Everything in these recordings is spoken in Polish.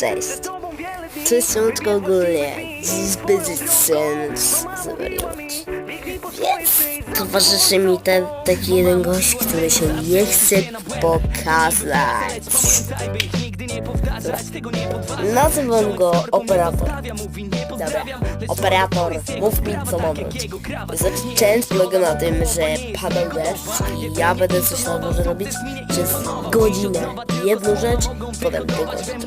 Cześć. Cześć słoneczko ogólnie. Dziś będzie challenge zwariować. Więc towarzyszy mi ten taki jeden gość, który się nie chce pokazać. Nazywam go operator. Dobra, operator, mów mi co mam robić. Challenge polega na tym, że padał deszcz i ja będę coś na dworze robić przez godzinę. Jedną rzecz, potem drugą rzecz.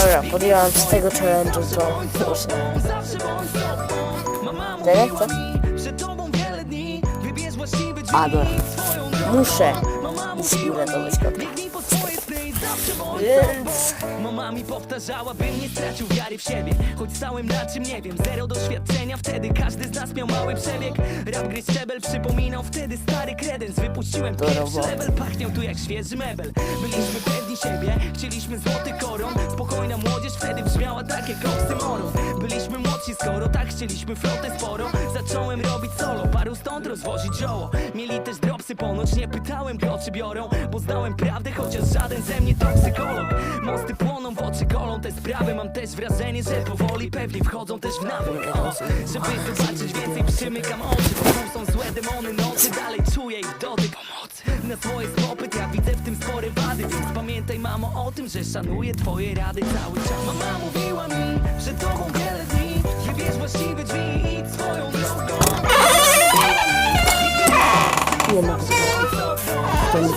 Dobra, podjęłam z tego challenge'u, to muszę. Czekaj, co? A, dobra. Muszę uratować kotka. Więc... Mama mi powtarzała, bym nie stracił wiary w siebie. Choć stałem na czym nie wiem, zero doświadczenia. Wtedy każdy z nas miał mały przebieg. Rap gry szczebel przypominał wtedy stary kredens. Wypuściłem Do pierwszy roboty. level, pachniał tu jak świeży mebel. Byliśmy pewni siebie, chcieliśmy złoty koron. Spokojna młodzież wtedy brzmiała tak jak oksymoron. Byliśmy młodsi, skoro tak chcieliśmy flotę sporo Zacząłem robić solo, paru stąd rozwozić zioło. Mieli też dropsy ponoć, nie pytałem go czy biorą Bo znałem prawdę, chociaż żaden ze mnie toksykolog. Mosty płoną, w oczy kolą te sprawy Mam też wrażenie, że powoli pewnie wchodzą też w nawyk o, Żeby zobaczyć więcej przymykam oczy tu są złe demony nocy, dalej czuję ich dotyk. Pomocy. Na swoje spopyt ja widzę w tym spore wady Więc pamiętaj mamo o tym, że szanuję twoje rady. Cały czas Mama mówiła mi, że tobą wiele dni Wybierz właściwe drzwi mi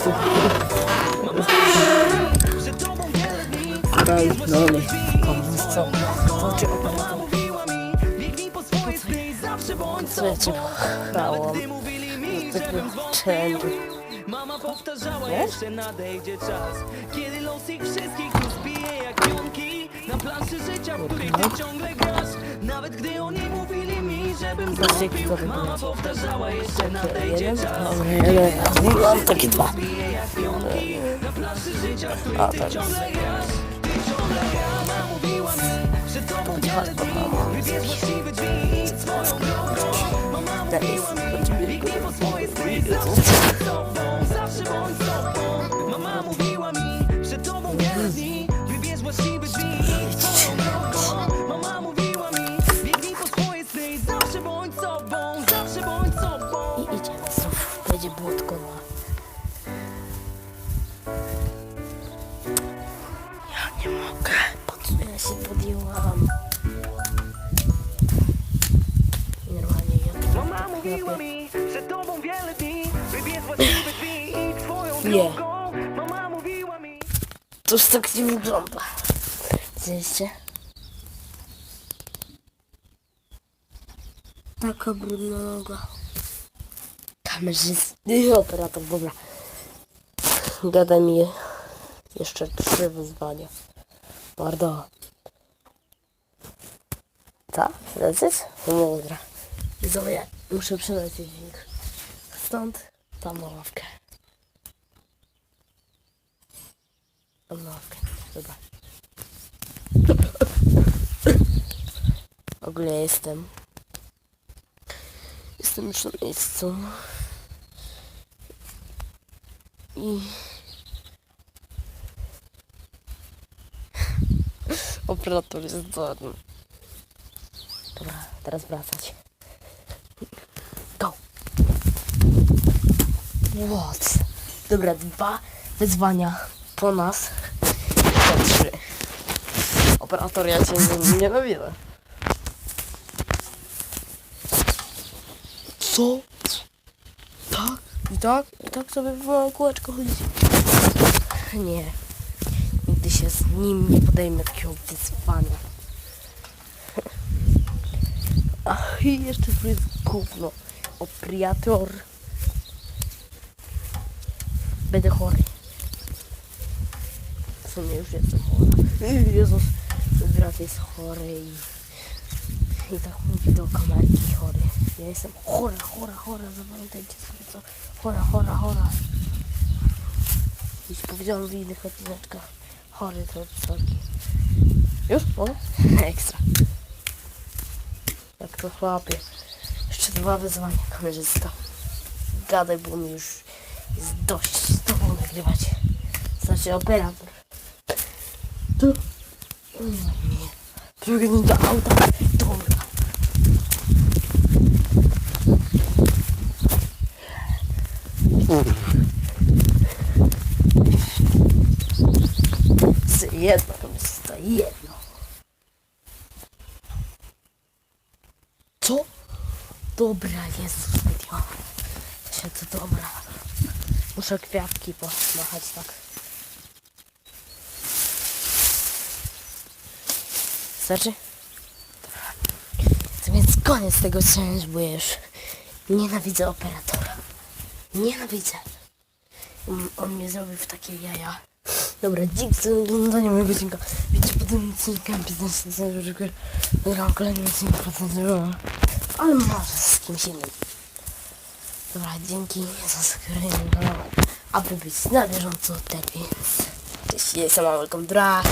Biegnij po swoje sny i zawsze bądź Co ja cię sobą Nawet pchałam? gdy mówili mi, Do tego żebym zwątpił challenge'u. Mama powtarzała, jeszcze nadejdzie czas Kiedy los ich wszystkich tu zbije jak pionki Na planszy życia, w której ty ciągle grasz Nawet gdy oni mówili mi, żebym to Mama powtarzała, jeszcze czas Dobra, jeden. Mam takie dwa. Na planszy życia, w której ty jest. ciągle grasz Ty ciągle gra, mama mówiła mi Że to dwa to mama. Wybierz właściwe drzwi i idź swoją drogą Mama mówiła mi Ja się podjęłam? Normalnie ja Mama mówiła mi, że tobą wiele dni Wybierz właściwe drzwi i Nie. drogą Mama mówiła mi To już tak nie wygląda. Widzieliście? Taka brudna noga. Kamerzysty, operator, dobra. Gadaj mi jeszcze trzy wyzwania. Mordo. Co? Lecieć? No dobra. Widzowie, muszę przelecieć ich. Stąd tam na ławkę. Tam na ławkę. Dobra. Ogólnie jestem. Jestem już na miejscu. I... Operator jest zdolny. Teraz wracać. Go! What? Dobra, dwa wyzwania po nas. To trzy. Operator, ja cię nie- nienawidzę. Co? Tak? I tak? I tak sobie w kółeczko chodzić? Nie. Nigdy się z nim nie podejmę takiego wyzwania. Ach, i jeszcze tu jest gówno. Operator. Będę chory. w sumie już jestem chory. Jezus, brat jest chory i, i tak mówi do kamerki chory. Ja jestem chora, chora, chora, zapamiętajcie sobie co. Chora, chora, chora. Już powiedziałam w innych odcinkach. Chory to taki. Już? O? Ekstra. Jak to chłopie. Jeszcze dwa wyzwania kamerzysta. Gadaj, bo mi już jest dość z tobą nagrywać. Znaczy operator. Tu. Nie. Przegnij do auta. Dobra. Z jedno kamerzysta, jedno. Co? Dobra, Jezus, video. Się to dobra. Muszę kwiatki pomachać tak. Starczy? To więc koniec tego challenge, bo ja już nienawidzę operatora. Nienawidzę. On, on mnie zrobił w takie jaja. Dobra, dzięki za oglądanie mojego odcinka. Wiecie, po tym odcinku 15 że nagram kolejny odcinek procentowy. Ale może z kimś innym. Dobra, dzięki za kanału, aby być na bieżąco, tak więc... Cześć, jestem Malcolm Dra.